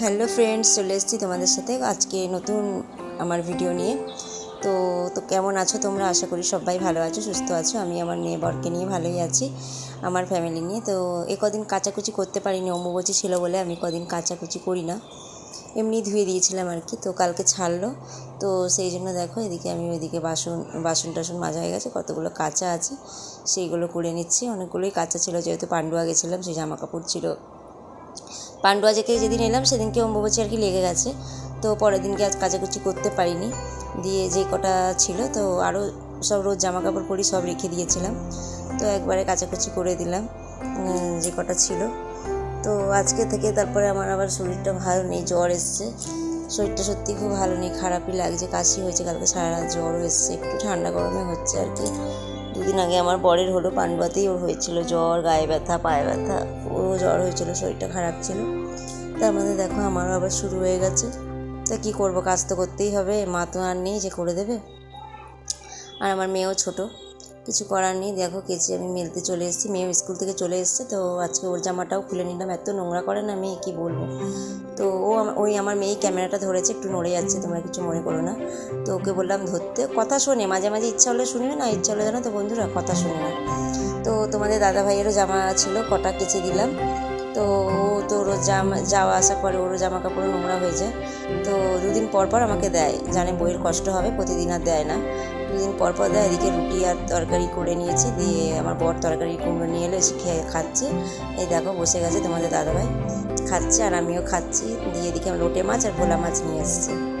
Hello friends, চলে এসেছি তোমাদের সাথে আজকে নতুন আমার ভিডিও নিয়ে। তো তো কেমন আছো তোমরা? আশা করি সবাই ভালো আছো, সুস্থ আছো। আমি আমার মেয়ে বরকে নিয়ে ভালোই আছি, আমার ফ্যামিলি নিয়ে। তো, এ কদিন কাচাকুচি করতে পারিনি অম্বুবচি ছিল বলে আমি কদিন কাচাকুচি করি না। এমনি ধুয়ে দিয়েছিলাম আর কি, তো কালকে ছাড়লো। তো সেই জন্য দেখো, এদিকে আমি ওইদিকে বাসন বাসন টাসন মাজা হয়ে গেছে, কতগুলো কাঁচা আছে, সেইগুলো করে নিচ্ছি। অনেকগুলোই কাঁচা ছিল, যেহেতু পান্ডুয়া গেছিলাম, সেই জামা কাপড় ছিল পান্ডুয়া থেকে যেদিন এলাম, সেদিনকে অম্বুবাচী আর কি লেগে গেছে। তো পরের দিনকে আজ কাচাকুচি করতে পারিনি। দিয়ে যে কটা ছিল, তো আরও সব রোজ জামা কাপড় পরি, সব রেখে দিয়েছিলাম। তো একবারে কাচাকুচি করে দিলাম যে কটা ছিল। তো আজকে থেকে তারপরে আমার আবার শরীরটা ভালো নেই, জ্বর এসছে। শরীরটা সত্যি খুব ভালো নেই, খারাপই লাগছে, কাশি হয়েছে, কালকে সারা রাত জ্বরও এসছে, একটু ঠান্ডা গরমে হচ্ছে আর কি। দুদিন আগে আমার বরের হলো পানবাতেই ওর হয়েছিল জ্বর, গায়ে ব্যথা, পায়ে ব্যথা ও জ্বর হয়েছিল, শরীরটা খারাপ ছিল। তার মধ্যে দেখো আমারও আবার শুরু হয়ে গেছে। তা কী করব, কাজ তো করতেই হবে, মা তো আর নেই, যে করে দেবে? আর আমার মেয়েও ছোট। কিছু করার নেই। দেখো কেচে আমি মেলতে চলে এসেছি। মেয়েও স্কুল থেকে চলে এসেছে, তো আজকে ওর জামাটাও খুলে নিলাম। এত নোংরা করে না মেয়ে, কী বলব? তো ও ওই আমার মেয়ে ক্যামেরাটা ধরেছে, একটু নড়ে যাচ্ছে, তোমরা কিছু মনে করো না। তো ওকে বললাম, ধরতে কথা শোনে, মাঝে মাঝে ইচ্ছা হলে শুনবে না, ইচ্ছা হলে জানো তো বন্ধুরা, কথা শুনে না। তো তোমাদের দাদা ভাইয়েরও জামা ছিল, কটা কেচে দিলাম। তো ও তো রোজ জামা, যাওয়া আসা করে, ওরও জামা কাপড় নোংরা হয়ে যায়। তো দুদিন পর পর আমাকে দেয়, জানে বইয়ের কষ্ট হবে, প্রতিদিন আর দেয় না। দুদিন পর পর দেয়, এদিকে রুটি আর তরকারি করে নিয়েছি, দিয়ে আমার বর তরকারি কুমড়ো নিয়ে এলো, এসে খেয়ে খাচ্ছে। এই দেখো, বসে গেছে তোমাদের দাদাভাই। খাচ্ছে আর আমিও খাচ্ছি, দিয়ে এদিকে আমি লোটে মাছ আর ভোলা মাছ নিয়ে এসেছি।